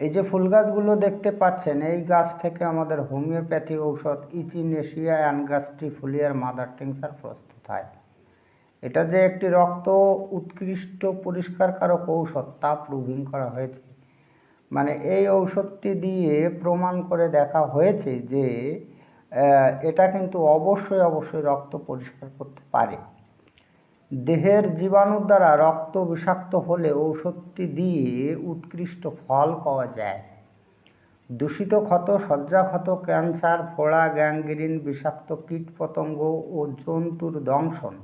এই যে ফুল গাছগুলো দেখতে পাচ্ছেন, এই গাছ থেকে আমাদের হোমিওপ্যাথি ঔষধ ইচিনেশিয়া অ্যানগাস্ট্রিফোলিয়ার মাদার টিংসার প্রস্তুত হয়। এটা যে একটি রক্ত উৎকৃষ্ট পরিষ্কারকারক ঔষধ, তা প্রুভিং করা হয়েছে। মানে এই ঔষধটি দিয়ে প্রমাণ করে দেখা হয়েছে যে এটা কিন্তু অবশ্যই অবশ্যই রক্ত পরিষ্কার করতে পারে। দেহের জীবাণুর দ্বারা রক্ত বিষাক্ত হলে ঔষধটি দিয়ে উৎকৃষ্ট ফল পাওয়া যায়। দূষিত ক্ষত সজ্জাক্ষত ক্যান্সার, ফোড়া, গ্যাংগ্রিন, বিষাক্ত কীটপতঙ্গ ও জন্তুর দংশন,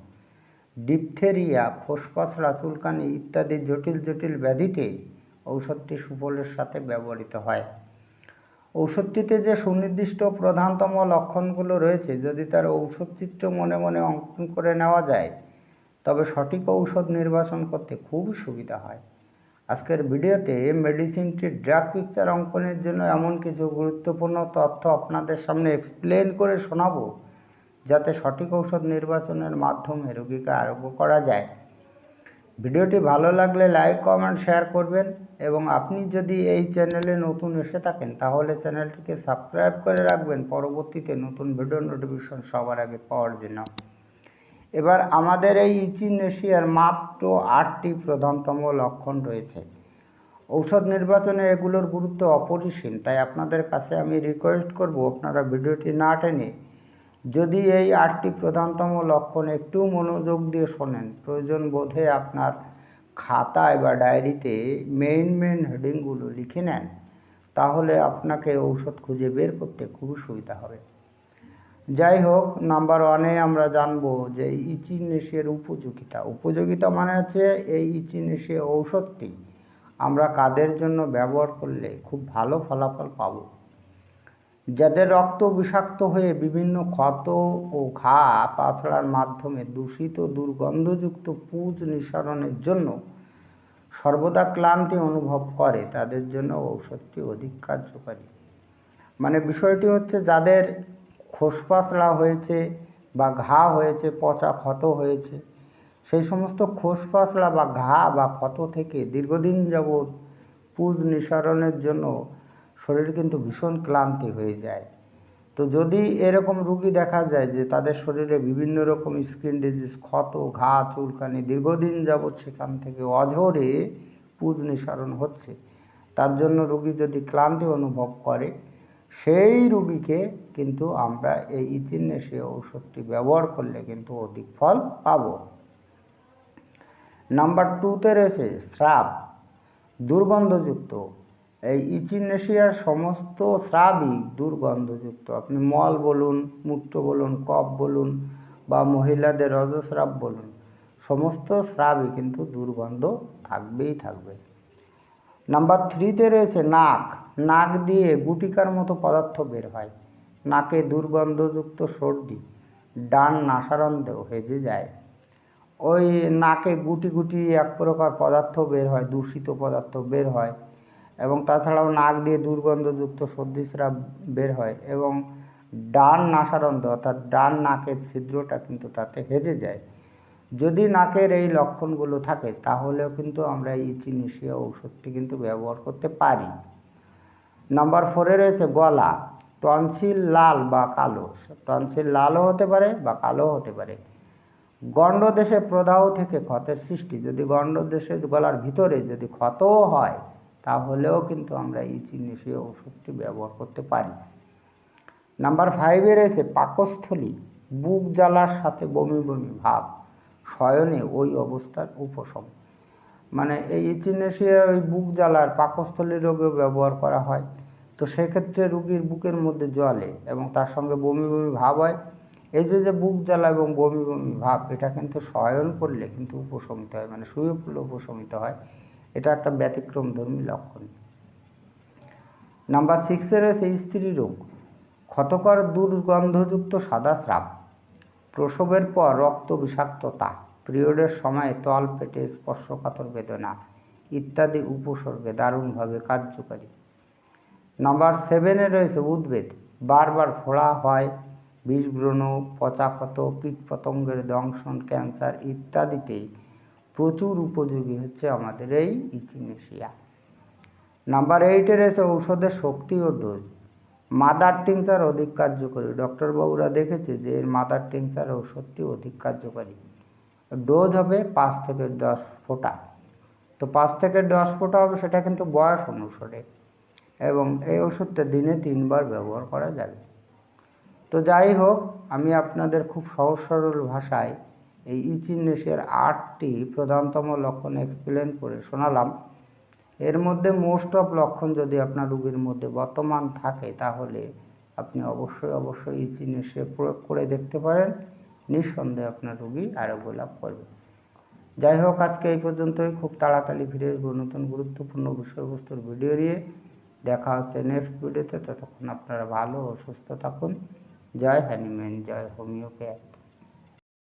ডিপথেরিয়া ফোসফাসড়া চুলকানি ইত্যাদি জটিল জটিল ব্যাধিতে ঔষধটি সুফলের সাথে ব্যবহৃত হয়। ঔষধটিতে যে সুনির্দিষ্ট প্রধানতম লক্ষণগুলো রয়েছে, যদি তার ঔষধ চিত্র মনে মনে অঙ্কন করে নেওয়া যায় তবে সঠিক ঔষধ নির্বাচন করতে খুবই সুবিধা হয়। আজকের ভিডিওতে মেডিসিনটির ড্রাগ পিকচার অঙ্কনের জন্য এমন কিছু গুরুত্বপূর্ণ তথ্য আপনাদের সামনে এক্সপ্লেন করে শোনাবো, যাতে সঠিক ঔষধ নির্বাচনের মাধ্যমে রোগীকে আরোগ্য করা যায়। ভিডিওটি ভালো লাগলে লাইক কমেন্ট শেয়ার করবেন এবং আপনি যদি এই চ্যানেলে নতুন এসে থাকেন, তাহলে চ্যানেলটিকে সাবস্ক্রাইব করে রাখবেন। পরবর্তীতে নতুন ভিডিও নোটিফিকেশন সবার আগে পাওয়ার জন্য। এবার আমাদের এই ইচিনেশিয়ার মাত্র আটটি প্রধানতম লক্ষণ রয়েছে। ঔষধ নির্বাচনে এগুলোর গুরুত্ব অপরিসীম, তাই আপনাদের কাছে আমি রিকোয়েস্ট করব আপনারা ভিডিওটি না টেনে যদি এই আটটি প্রধানতম লক্ষণ একটু মনোযোগ দিয়ে শোনেন। প্রয়োজন বোধে আপনার খাতায় বা ডায়েরিতে মেইন মেইন হেডিংগুলো লিখে নেন, তাহলে আপনাকে ঔষধ খুঁজে বের করতে খুবই সুবিধা হবে। যাই হোক নাম্বার ওয়ানে আমরা জানব যে ইচিনেশিয়ার উপযোগিতা। উপযোগিতা মানে হচ্ছে এই ইচিনেশিয়া ঔষধটি আমরা কাদের জন্য ব্যবহার করলে খুব ভালো ফলাফল পাবো? যাদের রক্ত বিষাক্ত হয়ে বিভিন্ন ক্ষত ও ঘা পাছড়ার মাধ্যমে দূষিত দুর্গন্ধযুক্ত পুজ নিঃসরণের জন্য সর্বদা ক্লান্তি অনুভব করে, তাদের জন্য ঔষধটি অধিক কার্যকারী। মানে বিষয়টি হচ্ছে যাদের খোসপাসড়া হয়েছে বা ঘা হয়েছে, পচা ক্ষত হয়েছে, সেই সমস্ত খোসপাসড়া বা ঘা বা ক্ষত থেকে দীর্ঘদিন যাবৎ পুজ নিঃসরণের জন্য শরীর কিন্তু ভীষণ ক্লান্তি হয়ে যায়। তো যদি এরকম রুগী দেখা যায় যে তাদের শরীরে বিভিন্ন রকম স্কিন ডিজিজ ক্ষত, ঘা, চুলকানি দীর্ঘদিন যাবৎ সেখান থেকে অঝরে পুজ নিঃসরণ হচ্ছে, তার জন্য রুগী যদি ক্লান্তি অনুভব করে সেই রুগীকে কিন্তু আমরা এই ইচিনেশিয়া ঔষধটি ব্যবহার করলে কিন্তু অধিক ফল পাবো। নাম্বার টুতে রয়েছে স্রাব। দুর্গন্ধযুক্ত। এই ইচিনেশিয়ার সমস্ত স্রাবই দুর্গন্ধযুক্ত। আপনি মল বলুন, মূত্র বলুন, কফ বলুন বা মহিলাদের রজস্রাব বলুন, সমস্ত স্রাবই কিন্তু দুর্গন্ধ থাকবেই থাকবে। নাম্বার থ্রিতে রয়েছে নাক। নাক দিয়ে গুটিকার মতো পদার্থ বের হয়। নাকে দুর্গন্ধযুক্ত সর্দি, ডান নাসারন্ধেও হেজে যায়। ওই নাকে গুটি গুটি এক প্রকার পদার্থ বের হয়, দূষিত পদার্থ বের হয় এবং তাছাড়াও নাক দিয়ে দুর্গন্ধযুক্ত সর্দিস্রাব বের হয় এবং ডান নাসারন্ধ অর্থাৎ ডান নাকের ছিদ্রটা কিন্তু তাতে হেজে যায়। যদি নাকের এই লক্ষণগুলো থাকে, তাহলেও কিন্তু আমরা এই চিনিশিয়া ঔষধটি কিন্তু ব্যবহার করতে পারি। নাম্বার ফোরে রয়েছে গলা। টনসিল লাল বা কালো। টনসিল লালও হতে পারে বা কালো হতে পারে। গণ্ডদেশে প্রদাহ থেকে ক্ষতের সৃষ্টি। যদি গণ্ডদেশে গলার ভিতরে যদি ক্ষতও হয়, তাহলেও কিন্তু আমরা এই চিনিশীয় ওষুধটি ব্যবহার করতে পারি। নাম্বার ফাইভে রয়েছে পাকস্থলী। বুক জ্বালার সাথে বমি বমি ভাব। শয়নে ওই অবস্থার উপশম। মানে এই ইচিনেশিয়া ওই বুক জ্বালার পাকস্থলী রোগেও ব্যবহার করা হয়। তো সেক্ষেত্রে রুগীর বুকের মধ্যে জলে এবং তার সঙ্গে বমি বমি ভাব হয়। এই যে যে বুক জ্বালা এবং বমি বমি ভাব, এটা কিন্তু শয়ন করলে কিন্তু উপশমিত হয় মানে শুয়ে পড়লে উপশমিত হয়। এটা একটা ব্যতিক্রমধর্মী লক্ষণ। নাম্বার সিক্সে রয়েছে স্ত্রী রোগ। ক্ষতকর দুর্গন্ধযুক্ত সাদা স্রাব। প্রসবের পর রক্ত বিষাক্ততা। পিরিয়ডের সময় তল, পেটে স্পর্শকাতর বেদনা ইত্যাদি উপসর্গে দারুণভাবে কার্যকারী। নাম্বার সেভেনে রয়েছে উদ্বেদ। বারবার ফোড়া হয়, বিষব্রণ, পচাক্ষত কীটপতঙ্গের দংশন, ক্যান্সার ইত্যাদিতে প্রচুর উপযোগী হচ্ছে আমাদের এই ইচিনেশিয়া। নাম্বার এইটে রয়েছে ঔষধের শক্তি ও ডোজ। মাদার টিংচার অধিক কার্যকরী। ডক্টরবাবুরা দেখেছে যে এর মাদার টিংচার ঔষধটি অধিক কার্যকরী। ডোজ হবে পাঁচ থেকে দশ ফোঁটা। তো পাঁচ থেকে দশ ফোঁটা হবে, সেটা কিন্তু বয়স অনুসারে। এবং এই ওষুধটা দিনে তিনবার ব্যবহার করা যাবে। তো যাই হোক, আমি আপনাদের খুব সহজ সরল ভাষায় এই ইচিনেসের আটটি প্রধানতম লক্ষণ এক্সপ্লেন করে শোনালাম। এর মধ্যে মোস্ট অফ লক্ষণ যদি আপনার রোগীর মধ্যে বর্তমান থাকে, তাহলে আপনি অবশ্যই অবশ্যই ইচিনেসে প্রয়োগ করে দেখতে পারেন। নিঃসন্দেহে আপনার রোগী আরোগ্য লাভ করবে। যাই হোক, আজকে এই পর্যন্তই। খুব তাড়াতাড়ি ফিরে আসব নতুন গুরুত্বপূর্ণ বিষয়বস্তুর ভিডিও নিয়ে। দেখা হচ্ছে নেক্সট ভিডিওতে ততক্ষণ আপনারা ভালো ও সুস্থ থাকুন। জয় হ্যানিম্যান জয় হোমিওপ্যাথ।